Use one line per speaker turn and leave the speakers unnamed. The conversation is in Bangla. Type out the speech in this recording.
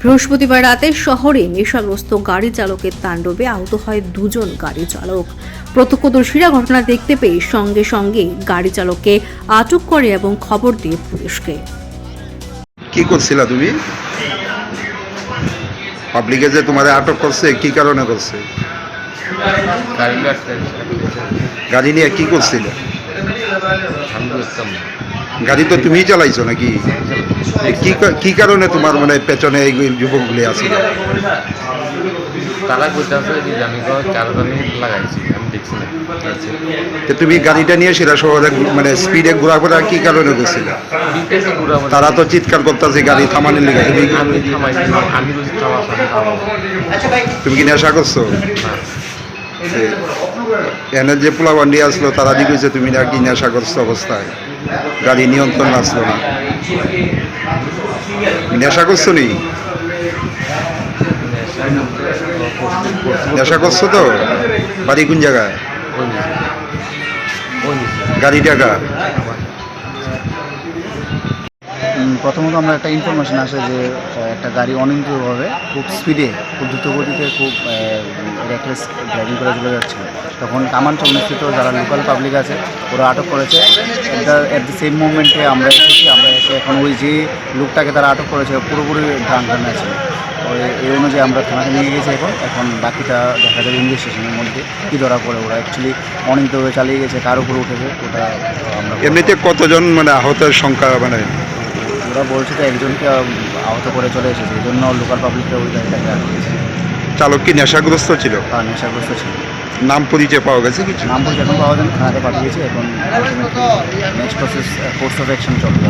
বৃহস্পতিবার রাতে শহরে নেশাগ্রস্ত গাড়ি চালকের তাণ্ডবে আহত হয় দুজন গাড়ি চালক। প্রত্যক্ষদর্শীরা ঘটনা দেখতে পেয়ে সঙ্গে সঙ্গে গাড়ি চালককে আটক করে এবং খবর দিয়ে পুলিশকে।
কি করছিলা তুমি? পাবলিকে যে তোমার আটক করছে কি কারণে করছে?
গাড়ি
নিয়ে কি করছিলে? গাড়ি তো তুমিই চালাইছো নাকি? কি কি কারণে তোমার মানে পেছনে এই যুবকগুলি আছে
তারা কইতাছে যে আমি তো লাগাইছি আমি দেখছি না আচ্ছা।
তো তুমি গাড়িটা নিয়ে সেরা শহরে মানে স্পিডে ঘোরাফেরা কি কারণে তারা তো চিৎকার করতেছে গাড়ি থামানোর লিগে তুমি
আমি থামাইছি না, আমি বলছি থামা আমি থামাবো
তুমি কি নেশা করছ যে এনে যে পোলাবান্ডি আসলো তারা দি কইছে তুমি নাকি নেশাগ্রস্ত অবস্থায়। গাড়ি নিয়ন্ত্রণ আসলো না। নেশা করছ নি নেশা করছ তো? বাড়ি কোন জায়গায়? গাড়ি টাকা
প্রথমত আমরা একটা ইনফরমেশন আসে যে একটা গাড়ি অনিয়ন্ত্রিতভাবে খুব স্পিডে খুব দ্রুত গতিতে, খুব রেকলেস ড্রাইভিং করে চলে যাচ্ছিল তখন কামানচক স্থিত, যারা লোকাল পাবলিক আছে, ওরা আটক করেছে। এটা অ্যাট দ্য সেম মুভমেন্টে আমরা এসেছি, আমরা এসে এখন ওই যে লোকটাকে তারা আটক করেছে, পুরোপুরি ড্রাঙ্কান আছে। এই অনুযায়ী আমরা থানাতে নিয়ে গেছি এখন। এখন বাকিটা দেখা যাবে ইনভেস্টিগেশনের মধ্যে, কী ধরা পড়ে। ওরা অ্যাকচুয়ালি অনিয়ন্ত্রিতভাবে চালিয়ে গেছে, কার উপরে উঠেছে, ওটা আমরা
এমনিতে কতজন মানে আহতের সংখ্যা মানে
ওরা বলছে যে একজনকে আহত করে চলে এসেছে। এই জন্য লোকাল পাবলিকরা ওই গাড়িটাকে আটকেছে
চালক কি নেশাগ্রস্ত ছিল?
হ্যাঁ নেশাগ্রস্ত ছিল।
নাম পরিচয় পাওয়া গেছে কিছু?
নাম পরিচয় এখন পাওয়া যায় থানাতে পাঠিয়েছে এখন next process course of action চলবে।